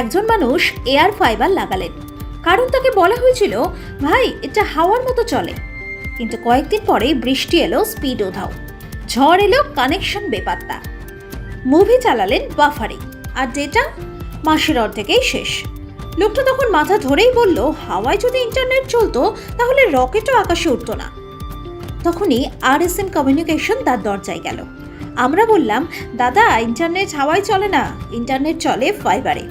একজন মানুষ air fibre লাগালেন। কারণ তাকে বলা হয়েছিল, ভাই, এটা হাওয়ার মতো চলে। কিন্তু কয়েকদিন পরে বৃষ্টি এলো স্পিড ওধাও ঝড় এলো, কানেকশন বেপাত্তা। মুভি চালালেন বাফারিং, আর ডেটা মাসের অর্ধেকেই শেষ। লোকটা তখন মাথা ধরেই বলল, হাওয়ায় যদি ইন্টারনেট চলতো, তাহলে রকেটও আকাশে উঠতো না। তখনই আর এস এন কমিউনিকেশন তার দরজায় গেল। আমরা বললাম, দাদা, ইন্টারনেট হাওয়ায় চলে না, ইন্টারনেট চলে ফাইবারে।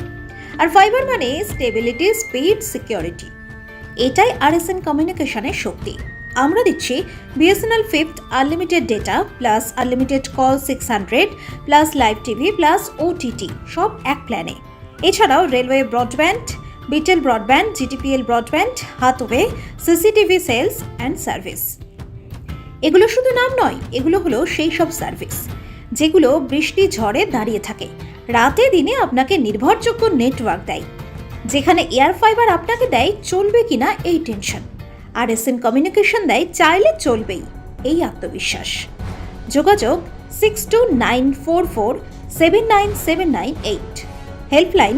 আর ফাইবার মানে stability speed security R S N N কমিউনিকেশনের শক্তি। আমরা দিচ্ছি BSNL fifth unlimited data plus unlimited call six hundred plus live TV plus OTT সব এক প্ল্যানে এছাড়াও railway broadband Beetel broadband GTPL broadband Hathway CCTV sales and service এগুলো শুধু নাম নয়, এগুলো হলো সেই সব সার্ভিস যেগুলো বৃষ্টি ঝড়ে দাঁড়িয়ে থাকে। রাতে দিনে আপনাকে নির্ভরযোগ্য নেটওয়ার্ক দেয়, যেখানে এয়ার ফাইবার আপনাকে দেয় চলবে কিনা এই tension. R S N communication দেয় চাইলে চলবেই, এই আত্মবিশ্বাস। যোগাযোগ six two nine four four seven nine seven nine eight helpline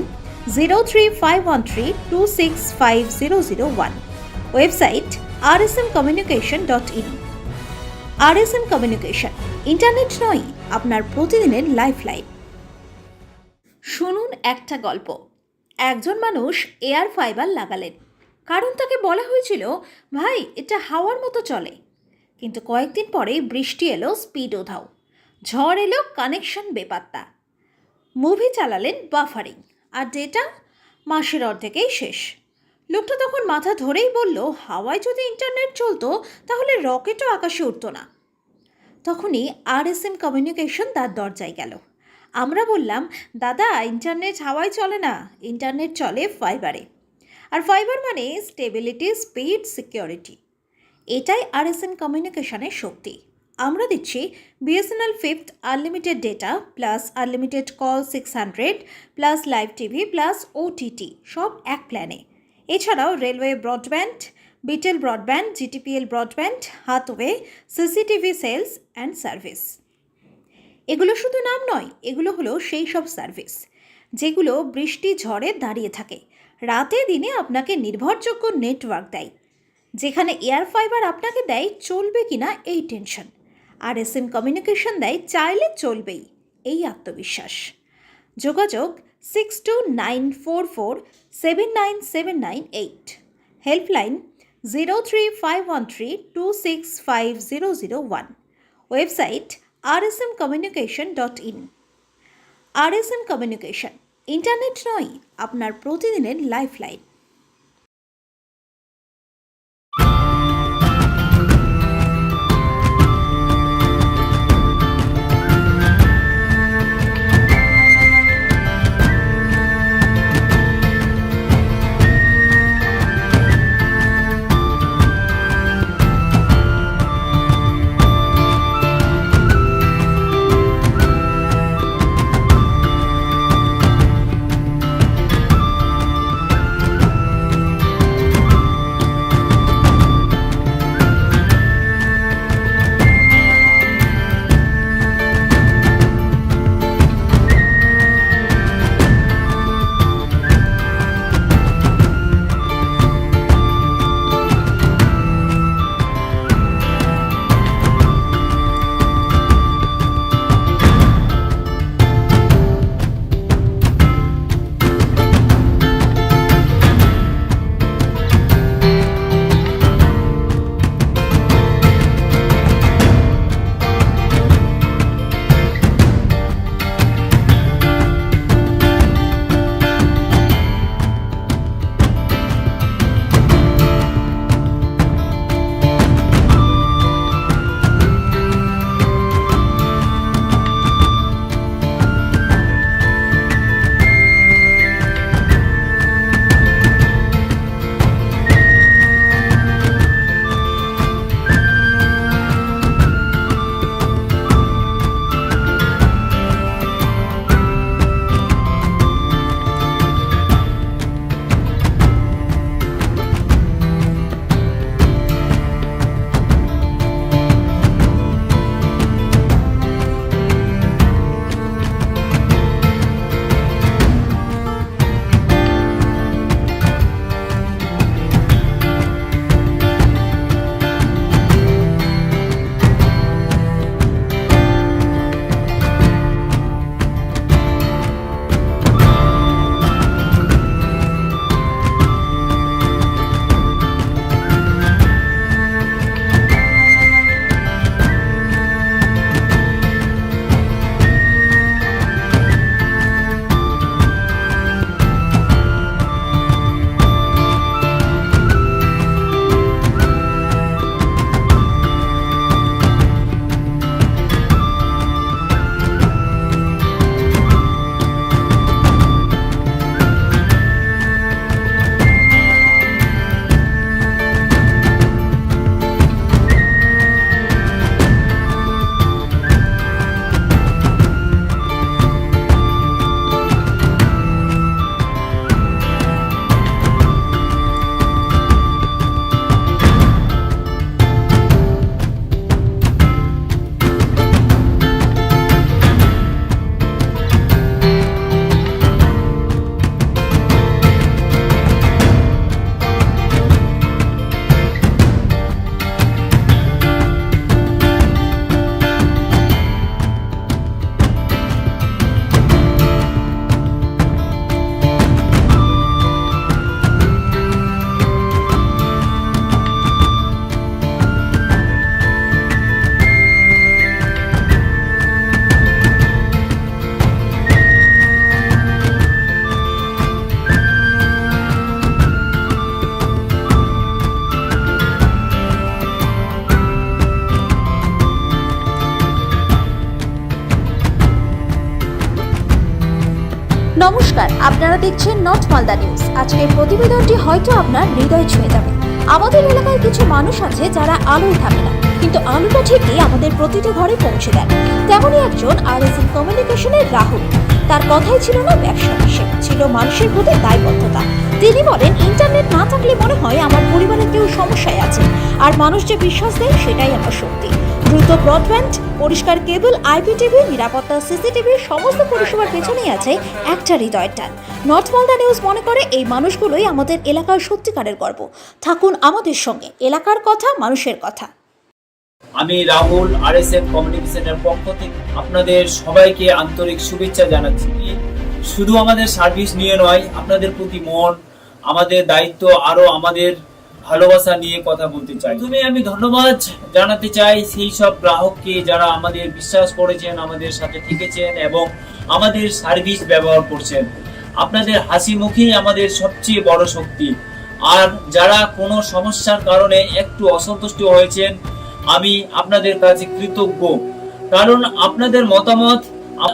zero three five one three two six five zero zero one website R S M communication dot in RSM communication, internet নয়, আপনার প্রতিদিনের life line শুনুন একটা গল্প। একজন মানুষ air fibre লাগালেন। কারণ তাকে বলা হয়েছিল, ভাই, এটা হাওয়ার মতো চলে। কিন্তু কয়েকদিন পরে বৃষ্টি এলো স্পিড ওধাও ঝড় এলো কানেকশন বেপাত্তা। মুভি চালালেন বাফারিং। আর ডেটা? মাসের অর্ধেকেই শেষ। লোকটা তখন মাথা ধরেই বলল, হাওয়ায় যদি ইন্টারনেট চলতো, তাহলে রকেটও আকাশে উঠতো না। তখনই আর এস এম কমিউনিকেশন তার দরজায় গেল। আমরা বললাম, দাদা ইন্টারনেট হাওয়ায় চলে না ইন্টারনেট চলে ফাইবারে আর ফাইবার মানে stability speed security R S N N কমিউনিকেশনের শক্তি। আমরা দিচ্ছি BSNL fifth unlimited data plus unlimited call six hundred plus live TV plus OTT সব এক প্ল্যানে এছাড়াও railway broadband Beetel broadband GTPL broadband Hathway CCTV sales and service এগুলো শুধু নাম নয়, এগুলো হলো সেই সব সার্ভিস, যেগুলো বৃষ্টি ঝড়ে দাঁড়িয়ে থাকে। রাতে দিনে আপনাকে নির্ভরযোগ্য নেটওয়ার্ক দেয়, যেখানে এয়ার ফাইবার আপনাকে দেয় চলবে কিনা এই tension, R S M communication দেয় চাইলে চলবেই, এই আত্মবিশ্বাস। যোগাযোগ six two nine four four seven nine seven nine eight helpline zero three five one three two six five zero zero one website R S M communication dot in R S M communication internet নয়, আপনার প্রতিদিনের life নমস্কার, আপনারা দেখছেন north Malda news আজকের প্রতিবেদনটি হয়তো আপনার হৃদয় ছুঁয়ে যাবে। আমাদের এলাকায় কিছু মানুষ আছে যারা আলোয় থাকে না, কিন্তু আলোটা ঠিকই আমাদের প্রতিটি ঘরে পৌঁছে দেয়। তেমনই একজন আর এস কমিউনিকেশনের রাহুল। তার কথাই ছিল না ব্যবসা সে ছিল মানুষের প্রতি দায়বদ্ধতা। তিনি বলেন, ইন্টারনেট না থাকলে মনে হয় আমার পরিবারের কেউ সমস্যায় আছে। আর মানুষ যে বিশ্বাস দেয়, সেটাই আমার শক্তি। দ্রুত ব্রডব্যান্ড পরিষ্কার কেবল আইপি আইপিটিভি নিরাপত্তা সিসিটিভি সমস্ত পরিষেবার পেছনেই আছে একটা হৃদয়ের টান। নর্থ মালদা নিউজ মনে করে এই মানুষগুলোই আমাদের এলাকার সত্যিকারের গর্ব। থাকুন আমাদের সঙ্গে, এলাকার কথা, মানুষের কথা। আমি রাহুল আর এস এফ কমিউনিকেশনের পক্ষ থেকে আপনাদের সবাইকে আন্তরিক শুভেচ্ছা জানাচ্ছি। শুধু আমাদের সার্ভিস নিয়ে নয়, আপনাদের প্রতি মন, আমাদের দায়িত্ব, আরও আমাদের ভালোবাসা নিয়ে কথা বলতে চাই। তুমি আমি ধন্যবাদ জানাতে চাই সেই সব গ্রাহককে যারা আমাদের বিশ্বাস করেছেন, আমাদের সাথে থেকেছেন এবং আমাদের সার্ভিস ব্যবহার করছেন। আপনাদের হাসি মুখেই আমাদের সবচেয়ে বড় শক্তি। আর যারা কোনো সমস্যার কারণে একটু অসন্তুষ্ট হয়েছেন, আমি আপনাদের কাছে কৃতজ্ঞ। কারণ আপনাদের মতামত,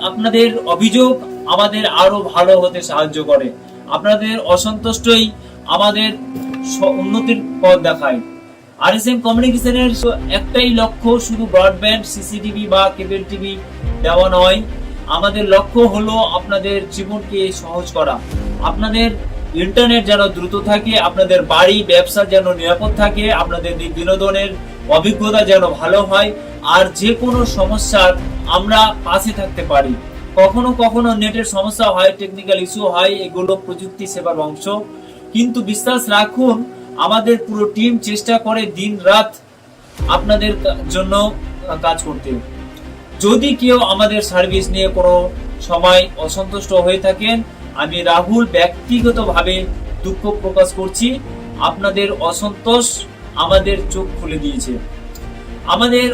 আপনাদের অভিযোগ আমাদের আরও ভালো হতে সাহায্য করে। আপনাদের অসন্তুষ্টই আমাদের উন্নতির পথ দেখায়। আর এস এম কমিউনিকেশনের একটাই লক্ষ্য শুধু ব্রডব্যান্ড সিসিটিভি বা কেবল টিভি দেওয়া নয়। আমাদের লক্ষ্য হলো আপনাদের জীবনকে সহজ করা। আপনাদের ইন্টারনেট যেন দ্রুত থাকে, আপনাদের বাড়ি, ব্যবসা যেন নিরাপদ থাকে, আপনাদের বিনোদনের অভিজ্ঞতা যেন ভালো হয়, আর যে কোনো সমস্যার আমরা পাশে থাকতে পারি। কখনো কখনো নেটের সমস্যা হয় টেকনিক্যাল ইস্যু হয়, এগুলো প্রযুক্তি সেবার অংশ। কিন্তু বিশ্বাস রাখুন, আমাদের পুরো টিম চেষ্টা করে দিন রাত আপনাদের জন্য কাজ করতে। যদি কেউ আমাদের সার্ভিস নিয়ে কোনো সময় অসন্তুষ্ট হয়ে থাকেন, আমি রাহুল ব্যক্তিগতভাবে দুঃখ প্রকাশ করছি। আপনাদের অসন্তোষ আমাদের চোখ খুলে দিয়েছে। আমাদের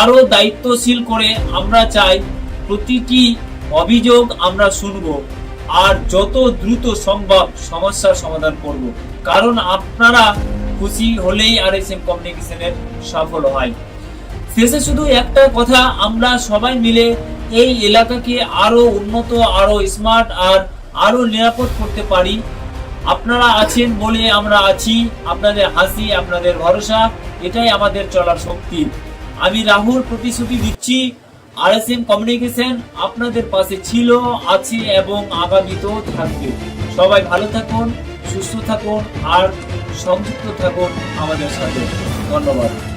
আরও দায়িত্বশীল করে আমরা চাই, প্রতিটি অভিযোগ আমরা শুনব। আর যত দ্রুত সম্ভব সমস্যার সমাধান করব। কারণ আপনারা খুশি হলেই আর এস এম কমিউনিকেশনের সফল হয়। শেষে শুধু একটা কথা, আমরা সবাই মিলে এই এলাকাকে আরও উন্নত, আরও স্মার্ট আর আরও নিরাপদ করতে পারি। আপনারা আছেন বলে আমরা আছি, আপনাদের হাসি, আপনাদের ভরসা, এটাই আমাদের চলার শক্তি। আমি রাহুল প্রতিশ্রুতি দিচ্ছি আর এস এম কমিউনিকেশন আপনাদের পাশে ছিল, আছে এবং আগামীতেও থাকবে। সবাই ভালো থাকুন, সুস্থ থাকুন, আর সংযুক্ত থাকুন আমাদের সাথে। ধন্যবাদ।